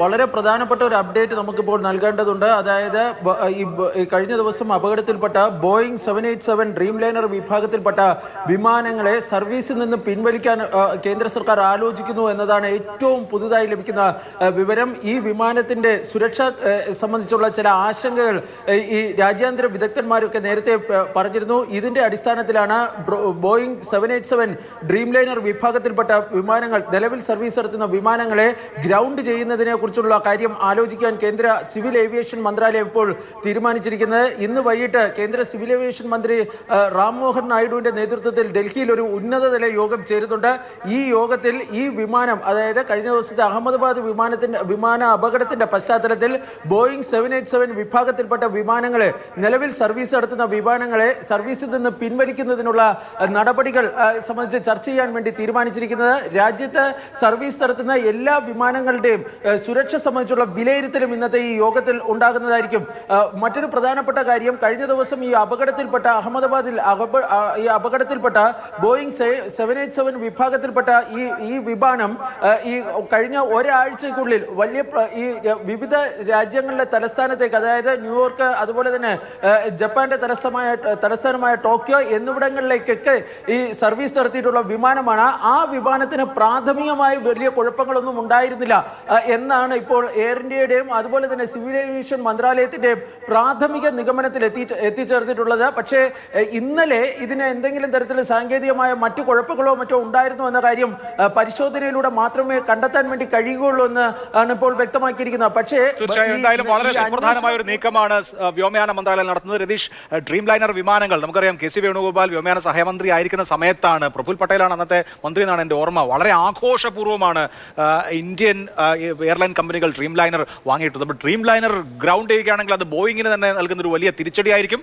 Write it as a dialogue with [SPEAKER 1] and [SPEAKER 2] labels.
[SPEAKER 1] വളരെ പ്രധാനപ്പെട്ട ഒരു അപ്ഡേറ്റ് നമുക്കിപ്പോൾ നൽകേണ്ടതുണ്ട്. അതായത് ഈ കഴിഞ്ഞ ദിവസം അപകടത്തിൽപ്പെട്ട Boeing seven eight seven Dreamliner വിഭാഗത്തിൽപ്പെട്ട വിമാനങ്ങളെ സർവീസിൽ നിന്ന് പിൻവലിക്കാൻ കേന്ദ്ര സർക്കാർ ആലോചിക്കുന്നു എന്നതാണ് ഏറ്റവും പുതുതായി ലഭിക്കുന്ന വിവരം. ഈ വിമാനത്തിന്റെ സുരക്ഷ സംബന്ധിച്ചുള്ള ചില ആശങ്കകൾ ഈ രാജ്യാന്തര വിദഗ്ധന്മാരൊക്കെ നേരത്തെ പറഞ്ഞിരുന്നു. ഇതിന്റെ അടിസ്ഥാനത്തിലാണ് Boeing seven eight seven Dreamliner വിഭാഗത്തിൽപ്പെട്ട വിമാനങ്ങൾ നിലവിൽ സർവീസ് നടത്തുന്ന വിമാനങ്ങളെ ഗ്രൗണ്ട് ചെയ്യുന്നതിനെ കുറിച്ചുള്ള കാര്യം ആലോചിക്കാൻ കേന്ദ്ര സിവിൽ ഏവിയേഷൻ മന്ത്രാലയം ഇപ്പോൾ തീരുമാനിച്ചിരിക്കുന്നത്. ഇന്ന് വൈകിട്ട് കേന്ദ്ര സിവിൽ ഏവിയേഷൻ മന്ത്രി റാം മോഹൻ നായിഡുവിന്റെ നേതൃത്വത്തിൽ ഡൽഹിയിൽ ഒരു ഉന്നതതല യോഗം ചേരുന്നുണ്ട്. ഈ യോഗത്തിൽ ഈ വിമാനം അതായത് കഴിഞ്ഞ ദിവസത്തെ അഹമ്മദാബാദ് വിമാനത്തിന്റെ വിമാന അപകടത്തിന്റെ പശ്ചാത്തലത്തിൽ ബോയിങ് സെവൻ എയ്റ്റ് സെവൻ വിഭാഗത്തിൽപ്പെട്ട വിമാനങ്ങളെ നിലവിൽ സർവീസ് നടത്തുന്ന വിമാനങ്ങളെ സർവീസിൽ നിന്ന് പിൻവലിക്കുന്നതിനുള്ള നടപടികൾ സംബന്ധിച്ച് ചർച്ച ചെയ്യാൻ വേണ്ടി തീരുമാനിച്ചിരിക്കുന്നത്. രാജ്യത്ത് സർവീസ് നടത്തുന്ന എല്ലാ വിമാനങ്ങളുടെയും സുരക്ഷ സംബന്ധിച്ചുള്ള വിലയിരുത്തലും ഇന്നത്തെ ഈ യോഗത്തിൽ ഉണ്ടാകുന്നതായിരിക്കും. മറ്റൊരു പ്രധാനപ്പെട്ട കാര്യം കഴിഞ്ഞ ദിവസം ഈ അപകടത്തിൽപ്പെട്ട അഹമ്മദാബാദിൽ ഈ അപകടത്തിൽപ്പെട്ട ബോയിങ് സെവൻ എയ്റ്റ് സെവൻ വിഭാഗത്തിൽപ്പെട്ട ഈ ഈ വിമാനം ഈ കഴിഞ്ഞ ഒരാഴ്ചക്കുള്ളിൽ വലിയ ഈ വിവിധ രാജ്യങ്ങളിലെ തലസ്ഥാനത്തേക്ക് അതായത് ന്യൂയോർക്ക് അതുപോലെ തന്നെ ജപ്പാന്റെ തലസ്ഥാനമായ തലസ്ഥാനമായ ടോക്കിയോ എന്നിവിടങ്ങളിലേക്കൊക്കെ ഈ സർവീസ് നടത്തിയിട്ടുള്ള വിമാനമാണ്. ആ വിമാനത്തിന് പ്രാഥമികമായി വലിയ കുഴപ്പങ്ങളൊന്നും ഉണ്ടായിരുന്നില്ല. ആ, എന്നാണ് ഇപ്പോൾ എയർ ഇന്ത്യയുടെയും അതുപോലെ തന്നെ സിവിൽ ഏവിയേഷൻ മന്ത്രാലയത്തിന്റെയും പ്രാഥമിക നിഗമനത്തിൽ എത്തി എത്തിച്ചേർന്നിട്ടുള്ളത് പക്ഷേ ഇന്നലെ ഇതിന് എന്തെങ്കിലും തരത്തിൽ സാങ്കേതികമായ മറ്റു കുഴപ്പങ്ങളോ മറ്റോ ഉണ്ടായിരുന്നു എന്ന കാര്യം പരിശോധനയിലൂടെ മാത്രമേ കണ്ടെത്താൻ വേണ്ടി കഴിയുകയുള്ളൂ എന്ന് ആണ് ഇപ്പോൾ വ്യക്തമാക്കിയിരിക്കുന്നത്. പക്ഷേ
[SPEAKER 2] എന്തായാലും വളരെ സുപ്രധാനമായ ഒരു നീക്കമാണ് വ്യോമയാന മന്ത്രാലയം നടത്തുന്നത്. രതീഷ് ഡ്രീം ലൈനർ വിമാനങ്ങൾ. നമുക്കറിയാം കെ സി വേണുഗോപാൽ വ്യോമയാന സഹമന്ത്രി ആയിരിക്കുന്ന സമയത്താണ് പ്രഫുൽ പട്ടേലാണ് അന്നത്തെ മന്ത്രി എന്നാണ് എന്റെ ഓർമ്മ. വളരെ ആഘോഷപൂർവമാണ് ഇന്ത്യൻ ആ, കമ്പനികൾ ഡ്രീം ലൈനർ വാങ്ങിയിട്ടുണ്ട്. അപ്പോൾ ഡ്രീം ലൈനർ ഗ്രൗണ്ട് ചെയ്യുകയാണെങ്കിൽ അത് ബോയിങ്ങിന് തന്നെ നൽകുന്ന ഒരു വലിയ തിരിച്ചടിയായിരിക്കും.